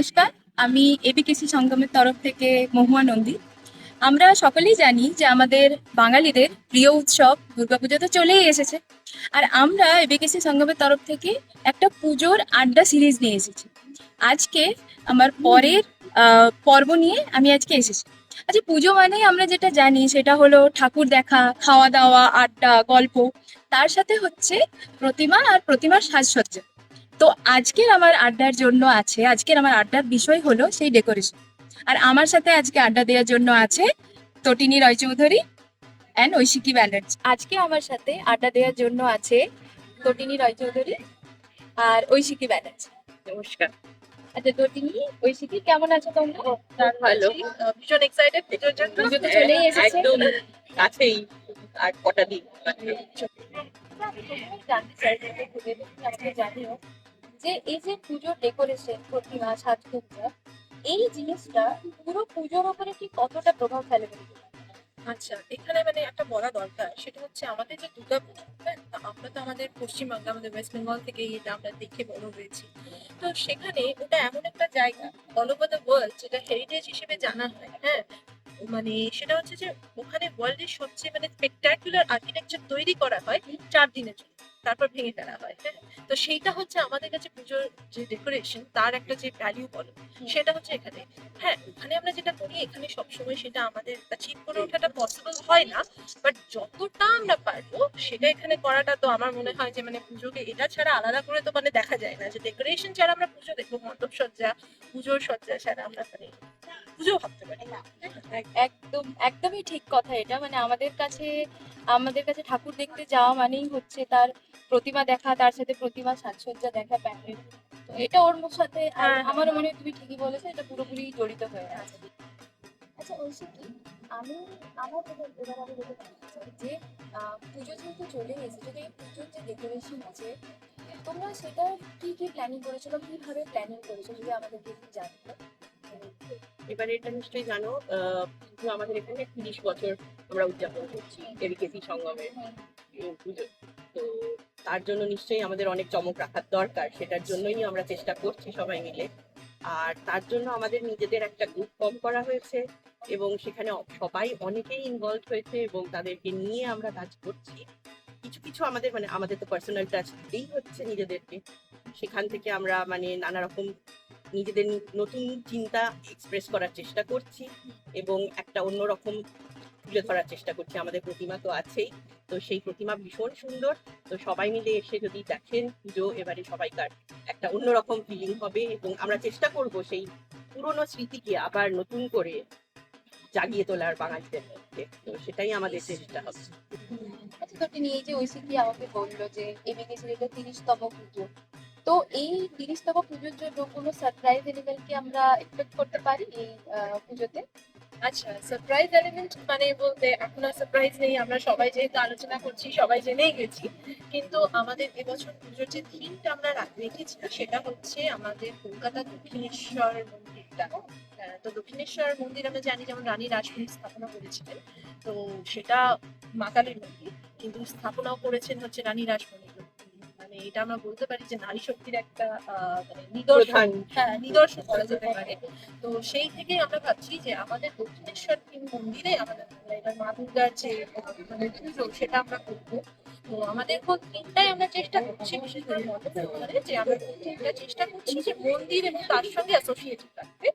নমস্কার, আমি এবিকেসি সঙ্গমের তরফ থেকে মহুয়া নন্দী। আমরা সকলেই জানি যে আমাদের বাঙালিদের প্রিয় উৎসব দুর্গাপুজো তো চলেই এসেছে। আর আমরা এবিকেসি সঙ্গমের তরফ থেকে একটা পুজোর আড্ডা সিরিজ নিয়ে এসেছি। আজকে আমার পরের পর্ব নিয়ে আমি আজকে এসেছি। আচ্ছা পুজো মানেই আমরা যেটা জানি সেটা হলো ঠাকুর দেখা, খাওয়া দাওয়া, আড্ডা, গল্প। তার সাথে হচ্ছে প্রতিমা আর প্রতিমার সাজসজ্জা। তো আজকের আমার আড্ডার জন্য আছে আজকের আমার আড্ডার বিষয় হলো সেই ডেকোরেশন আর আমার সাথে আজকে আড্ডা দেওয়ার জন্য আছে তটিনী রয়চৌধুরী অ্যান্ড ঐশিকী ব্যানার্জি। আজকে আমার সাথে আড্ডা দেওয়ার জন্য আছে তটিনী রয়চৌধুরী আর ঐশিকী ব্যানার্জি। নমস্কার। আচ্ছা তটিনী ঐশিকী কেমন আছো তোমরা? ভালো। ভীষণ এক্সাইটেড পুজোর জন্য। পুজো তো চলেই এসেছে। একদম কাছেই আর কটা দিন জানতে চাই তুমি জানিও যে এই যে পুজোর ডেকোরেশন প্রতিমা সাজসজ্জা এই জিনিসটা পুরো পুজোর উপরে ঠিক কতটা প্রভাব ফেলে আচ্ছা এখানে মানে একটা বলা দরকার সেটা হচ্ছে আমাদের যে দুর্গা পুজো হ্যাঁ, আমরা তো আমাদের পশ্চিমবঙ্গে আমাদের ওয়েস্ট বেঙ্গল থেকে এটা আমরা দেখে বড় হয়েছি। তো সেখানে ওটা এমন একটা জায়গা অল ওভার দ্য ওয়ার্ল্ড যেটা হেরিটেজ হিসেবে জানা হয় হ্যাঁ? মানে সেটা হচ্ছে যে ওখানে ওয়ার্ল্ডের সবচেয়ে মানে স্পেকটাকুলার আর্কিটেকচার তৈরি করা হয় চার দিনের জন্য। তারপর ভেঙে ফেলা হয় হ্যাঁ? তো সেইটা হচ্ছে আমাদের কাছে পুজোর যে ডেকোরেশন তার একটা যে ভ্যালিউ বলো সেটা হচ্ছে এখানে। হ্যাঁ ওখানে আমরা যেটা করি এখানে সবসময় সেটা আমাদের অ্যাচিভ করে ওঠাটা পসিবল হয় না বাট যতটা আমরা পারব সেটা এখানে করাটা তো আমার মনে হয় যে মানে পুজোকে এটা ছাড়া আলাদা করে তো মানে দেখা যায় না যে ডেকোরেশন ছাড়া আমরা পুজো দেখব মণ্ডপ সজ্জা পুজোর সজ্জা ছাড়া আমরা মানে পুজো ভাবতে পারি। না একদম একদমই ঠিক কথা এটা। মানে আমাদের কাছে আমাদের কাছে ঠাকুর দেখতে যাওয়া মানেই হচ্ছে তার প্রতিমা দেখা তার সাথে প্রতিমা সাজসজ্জা দেখা প্যান্ডেল। তো এটা ওর সাথে আর হ্যাঁ, আমারও মনে হয় তুমি ঠিকই বলেছ এটা পুরোপুরি জড়িত হয়ে আছে। আচ্ছা। ঐশিকি আমি আমার এবার আমি চাই যে পুজো যেহেতু চলে এসেছে তো এই পুজোর যে ডেকোরেশন আছে তোমরা সেটা কি কি প্ল্যানিং করেছ বা কীভাবে প্ল্যানিং করেছ যদি আমাদেরকে একটু জানতে। এবারে এটা নিশ্চয়ই জানো পুজো আমাদের এখানে তিরিশ বছর আমরা উদযাপন করছি এবিকেসি সঙ্গমের পুজো। তো তার জন্য নিশ্চয়ই আমাদের অনেক চমক রাখার দরকার, সেটার জন্যই আমরা চেষ্টা করছি সবাই মিলে। আর তার জন্য আমাদের নিজেদের একটা গ্রুপ ফর্ম করা হয়েছে এবং সেখানে সবাই অনেকেই ইনভলভ হয়েছে এবং তাদেরকে নিয়ে আমরা কাজ করছি। কিছু কিছু আমাদের মানে আমাদের তো পার্সোনাল টাচ দিতেই হচ্ছে নিজেদেরকে। সেখান থেকে আমরা মানে নানা রকম নিজেদের নতুন চিন্তা এক্সপ্রেস করার চেষ্টা করছি এবং একটা অন্যরকম তুলে ধরার চেষ্টা করছি। আমাদের প্রতিমা তো আছেই। তো সেই প্রতিমা ভীষণ সুন্দর। তো সবাই মিলে এসে যদি দেখেন পুজো, এবারে সবাইকার একটা অন্যরকম ফিলিং হবে এবং আমরা চেষ্টা করব সেই পুরনো স্মৃতিকে আবার নতুন করে জাগিয়ে তোলার বাঙালিদের মধ্যে। তো সেটাই আমাদের চেষ্টা হবে। আচ্ছা তো তিনি এই যে ঐশিকি আমাকে বলল যে এটা তিরিশতম পুজো। তো এই তিরিশতম পুজোর জন্য কোনো সারপ্রাইজ এলিমেন্ট কি আমরা এক্সপেক্ট করতে পারি এই পুজোতে? আচ্ছা সারপ্রাইজ এলিমেন্ট মানে বলতে এখন আর সারপ্রাইজ নেই, আমরা সবাই যেহেতু আলোচনা করছি, সবাই জেনেই গেছি। কিন্তু আমাদের এবছর পুজোর যে থিমটা আমরা রাখ- রেখেছি সেটা হচ্ছে আমাদের কলকাতা দক্ষিণেশ্বর মন্দিরটা। তো দক্ষিণেশ্বর মন্দির আমরা জানি, যেমন রানী রাসমণি স্থাপনা করেছিলেন। তো সেটা মাকালের মন্দির, কিন্তু স্থাপনাও করেছেন হচ্ছে রানী রাসমণি মানে এটা আমরা বলতে পারি যে নারী শক্তির একটা আহ, মানে নিদর্শন। হ্যাঁ নিদর্শন করা যেতে পারে। তো সেই থেকে আমরা ভাবছি যে আমাদের দক্ষিণেশ্বর তিন মন্দিরে আমাদের মা দুর্গার যে মানে পুজো সেটা আমরা করব। তো আমাদের কোন তিনটাই আমরা চেষ্টা করছি বিশেষ করে যে আমরা তিনটা চেষ্টা করছি যে মন্দির এবং তার সঙ্গে অ্যাসোসিয়েটেড থাকবে।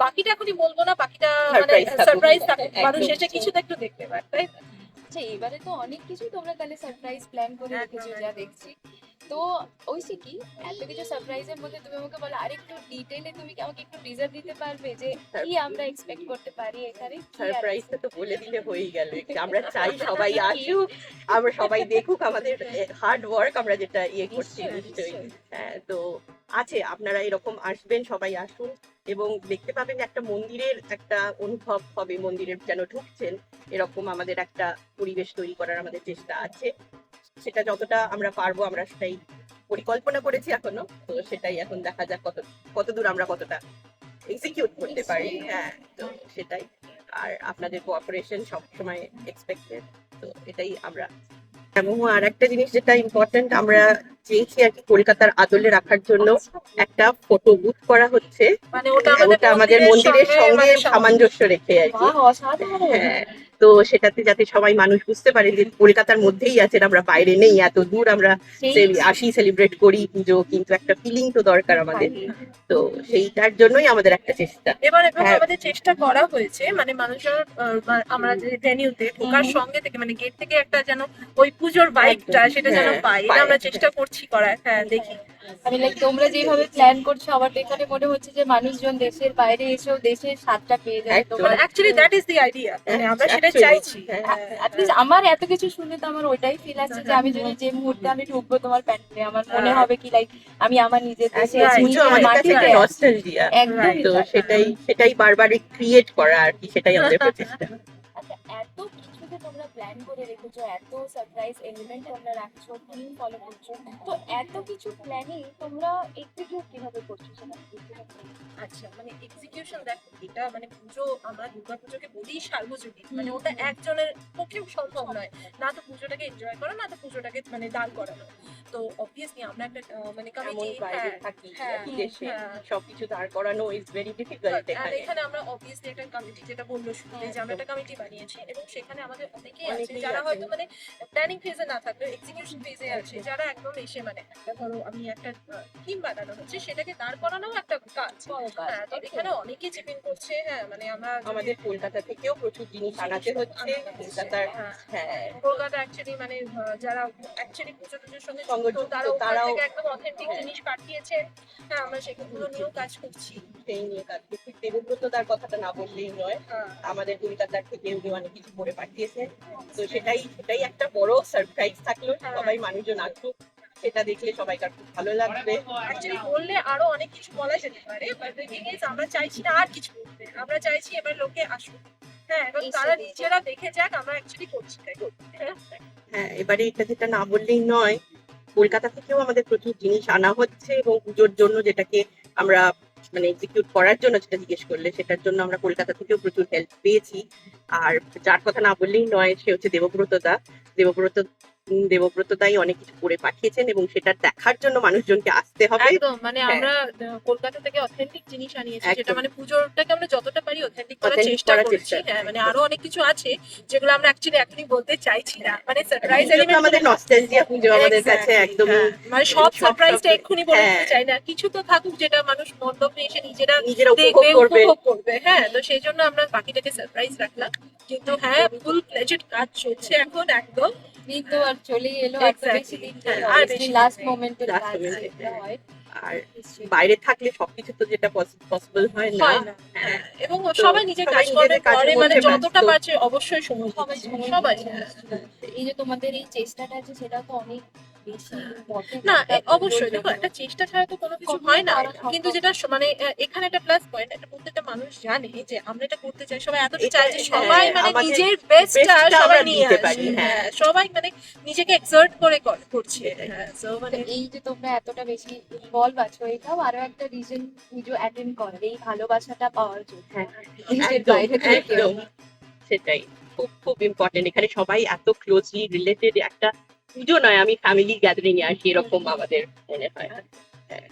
বাকিটা এখনই বলব না বাকিটা মানে সারপ্রাইজ থাকুক। মানুষ এসে কিছু তো একটু দেখতে পারে তাই? আচ্ছা এবারে তো অনেক কিছু তোমরা তাহলে সারপ্রাইজ প্ল্যান করে রেখেছো যা দেখছি। তো ঐশী কি এত কিছু সারপ্রাইজের মধ্যে তুমি আমাকে বলো আরেকটু ডিটেইলে তুমি কি আমাকে একটু টিজার দিতে পারবে যে কি আমরা এক্সপেক্ট করতে পারি এখানে? সারপ্রাইজটা তো বলে দিলে হয়েই গেল। আমরা চাই সবাই আসুক আমরা সবাই দেখুক আমাদের হার্ড ওয়ার্ক আমরা যেটা ইয়ে করছি নিশ্চয়ই। হ্যাঁ তো আছে আপনারা এরকম আসবেন সবাই আসুন এবং দেখতে পাবেন একটা মন্দিরের একটা অনুভব হবে মন্দিরের যেন ঢুকছেন এরকম আমাদের একটা পরিবেশ তৈরি করার আমাদের চেষ্টা আছে। সেটা যতটা আমরা পারব আমরা সেটাই পরিকল্পনা করেছি এখনও। তো সেটাই এখন দেখা যাক কত কতদূর আমরা কতটা এক্সিকিউট করতে পারি। হ্যাঁ তো সেটাই। আর আপনাদের কোঅপারেশন সবসময় এক্সপেক্টেড তো এটাই আমরা। এবং আর একটা জিনিস যেটা ইম্পর্টেন্ট আমরা চেয়েছি আর কি কলকাতার আদলে রাখার জন্য একটা ফটো বুথ করা হচ্ছে। মানে ওটা আমাদের মন্দিরের সঙ্গে মানে সামঞ্জস্য রেখে আর কি। হ্যাঁ, তো সেটাতে যাতে সবাই মানুষ বুঝতে পারে যে কলকাতার মধ্যেই আছেন আমরা বাইরে নেই এত দূর আমরা আসি সেলিব্রেট করি পুজো কিন্তু একটা ফিলিং তো দরকার আমাদের। তো সেইটার জন্যই আমাদের একটা চেষ্টা। এবার হ্যাঁ। আমাদের চেষ্টা করা হয়েছে মানে মানুষের আমরা যে ভেনিউতে ঢোকার সঙ্গে থেকে মানে গেট থেকে একটা যেন ওই পুজোর বাইকটা সেটা যেন হ্যাঁ, পাই আমরা হ্যাঁ। চেষ্টা করছি করার হ্যাঁ দেখি। আমি লাইক তোমরা যেভাবে প্ল্যান করছ আমার তো এখানে মনে হচ্ছে যে মানুষজন দেশের বাইরে এসেও দেশের স্বাদটা পেয়ে যাবে। তোমরা actually that is the idea মানে আমরা সেটা চাইছি। হ্যাঁ। অ্যাটলিস্ট আমার এত কিছু শুনে তো আমার ওইটাই ফিল আছে যে আমি যদি যে মুহূর্তে আমি ঢুকবো তোমার প্যান্ডেলে আমার মনে হ্যাঁ। হবে কি লাইক আমি আমার নিজের দেশে মাটিতে নস্টালজিয়া একদম তো সেটাই সেটাই বারবার ক্রিয়েট করা আর কি সেটাই আমাদের প্রচেষ্টা। আচ্ছা এত তোমরা প্ল্যান করে রেখেছো এত সারপ্রাইজ এলিমেন্ট তোমরা রাখছো থিম ফলো করছ তো এত কিছু প্ল্যানিং তোমরা এক্সিকিউট কীভাবে করছ সেটা। আচ্ছা মানে এক্সিকিউশন দেখ এটা মানে পুজো আমরা দুর্গা পুজোকে বলি সার্বজনীন মানে ওটা একজনের পক্ষেও সম্ভব নয়। না তো পুজোটাকে এনজয় করা না তো পুজোটাকে মানে দান করানো তো অবভিয়াসলি আমরা একটা মানে এমন কমিটি হ্যাঁ থাকি হ্যাঁ, দেশে হ্যাঁ। সবকিছু দাঁড় করানো ইজ ভেরি ডিফিকাল্ট এখানে। আমরা অবভিয়াসলি একটা কমিটি যেটা বলল শুরুতে যে আমরা একটা কমিটি বানিয়েছি এবং সেখানে আমাদের অনেকেই আছে যারা। হয়তো মানে প্ল্যানিং ফেজে না থাকলেও এক্সিকিউশন ফেজে আছে যারা একদম এসে মানে একটা ধরো আমি একটা টিম বানানো হচ্ছে সেটাকে দাঁড় একটা কাজ। হ্যাঁ তো এখানে অনেকেই চিপিং করছে হ্যাঁ মানে আমরা আমাদের কলকাতা থেকেও প্রচুর জিনিস আনাতে হচ্ছে কলকাতার হ্যাঁ। হ্যাঁ। কলকাতা অ্যাকচুয়ালি মানে যারা অ্যাকচুয়ালি পুজো টুজোর সঙ্গে যুক্ত তারা তারাও- থেকে একদম অথেন্টিক জিনিস পাঠিয়েছে। হ্যাঁ আমরা সেগুলো নিয়েও কাজ করছি। সেই নিয়ে কাজ করছি। দেবব্রতদার কথাটা না বললেই নয়। হ্যাঁ। আমাদের কলকাতার থেকে উনি অনেক কিছু করে পাঠিয়েছে তো সেটাই সেটাই একটা বড় সারপ্রাইজ থাকল হ্যাঁ। সবাই মানুষজন আসুক সেটা দেখলে সবাইকার খুব ভালো লাগবে। অ্যাকচুয়ালি বললে আরও অনেক কিছু বলা যেতে পারে বাট আমরা চাইছি না আর কিছু বলতে। আমরা চাইছি এবার লোকে আসুক। হ্যাঁ এবং তারা নিজেরা দেখে যাক আমরা অ্যাকচুয়ালি করছি হ্যাঁ। হ্যাঁ এবারে এটা যেটা না বললেই নয় কলকাতা থেকেও আমাদের প্রচুর জিনিস আনা হচ্ছে এবং পুজোর জন্য যেটাকে আমরা মানে এক্সিকিউট করার জন্য যেটা জিজ্ঞেস করলে সেটার জন্য আমরা কলকাতা থেকেও প্রচুর হেল্প পেয়েছি। আর যার কথা না বললেই নয় সে হচ্ছে দেবব্রত দা দেবব্রত দেবব্রত দাই অনেক কিছু করে পাঠিয়েছেন এবং সেটা দেখার জন্য মানুষজনকে আসতে হবে। একদম মানে হ্যাঁ। আমরা কলকাতা থেকে অথেন্টিক জিনিস আনিয়েছি যেটা মানে পুজোটাকে আমরা যতটা পারি অথেন্টিক করার চেষ্টা করছি। হ্যাঁ মানে আরও অনেক কিছু আছে যেগুলো আমরা অ্যাকচুয়ালি এখনই বলতে চাইছি না। মানে সারপ্রাইজ তো আমাদের নস্টালজিয়া পুজো আমাদের কাছে একদমই মানে সব সারপ্রাইজটা এক্ষুনি বলে দিতে হ্যাঁ। চাই না। কিছু তো থাকুক যেটা মানুষ মণ্ডপে এসে নিজেরা দেখবে করবে। উপভোগ করবে। হ্যাঁ তো সেই জন্য আমরা বাকিটাকে সারপ্রাইজ রাখলাম। কিন্তু হ্যাঁ ফুল প্লেজেড কাজ চলছে এখন একদম। দিন তো আর চলেই এলো আর বেশি দিন হ্যাঁ, লাস্ট মোমেন্টে হয়। আর বাইরে থাকলে সবকিছু তো যেটা পসিবল হয় না। হয় হ্যাঁ, এবং সবাই নিজের কাজ করে মানে যতটা পারছে অবশ্যই সময় সবাই। হ্যাঁ। এই যে তোমাদের এই চেষ্টাটা আছে সেটা তো অনেক না অবশ্যই দেখো একটা চেষ্টা ছাড়া তো কোনো কিছু হয় না। কিন্তু যেটা মানে এখানে একটা প্লাস পয়েন্ট একটা প্রত্যেকটা মানুষ জানে যে আমরা এটা করতে চাই সবাই এতটা চায় যে হ্যাঁ, সবাই মানে নিজের বেস্টটা সবাই নিয়ে আসে। হ্যাঁ। হ্যাঁ সবাই মানে নিজেকে এক্সার্ট করে করছে। হ্যাঁ মানে এই যে তোমরা এতটা বেশি ইনভলভ আছো এটাও আরও একটা রিজন পুজো অ্যাটেন্ড করার এই ভালোবাসাটা পাওয়ার জন্য। হ্যাঁ, সেটাই খুব খুব ইম্পর্টেন্ট এখানে সবাই এত ক্লোজলি রিলেটেড একটা পুজো নয় আমি ফ্যামিলি গ্যাদারিং এ আসি এরকম আমাদের মনে হয়।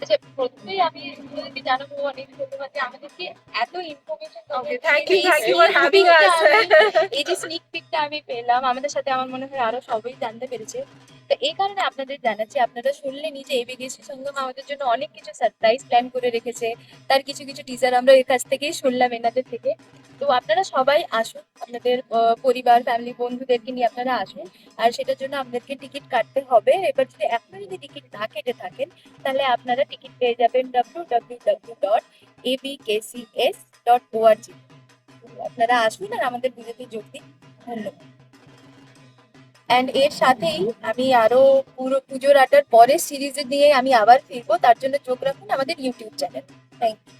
আচ্ছা প্রথমেই আমি যদি জানাব অনেক ধন্যবাদ যে আমাদেরকে এত ইনফরমেশন এই যে স্নিক পিকটা আমি পেলাম আমাদের সাথে আমার মনে হয় আরও সবাই জানতে পেরেছে। তো এই কারণে আপনাদের জানাচ্ছি, আপনারা শুনলেনই যে এবিগেসি সঙ্গম আমাদের জন্য অনেক কিছু সারপ্রাইজ প্ল্যান করে রেখেছে। তার কিছু কিছু টিজার আমরা এর কাছ থেকেই শুনলাম এনাদের থেকে। তো আপনারা সবাই আসুন, আপনাদের পরিবার ফ্যামিলি বন্ধুদেরকে নিয়ে আপনারা আসুন। আর সেটার জন্য আপনাদেরকে টিকিট কাটতে হবে। এবার যদি এখনও যদি টিকিট না কেটে থাকেন, তাহলে আপনারা টিকিট পেয়ে যাবেন W W W dot ABKCS dot ORG আপনারা আসুন আর আমাদের পুজোতে যোগ দিন। ধন্যবাদ। অ্যান্ড এর সাথেই আমি আরও পুরো পুজোর আটার পরের সিরিজে নিয়ে আমি আবার ফিরবো। তার জন্য চোখ রাখুন আমাদের ইউটিউব চ্যানেল থ্যাংক ইউ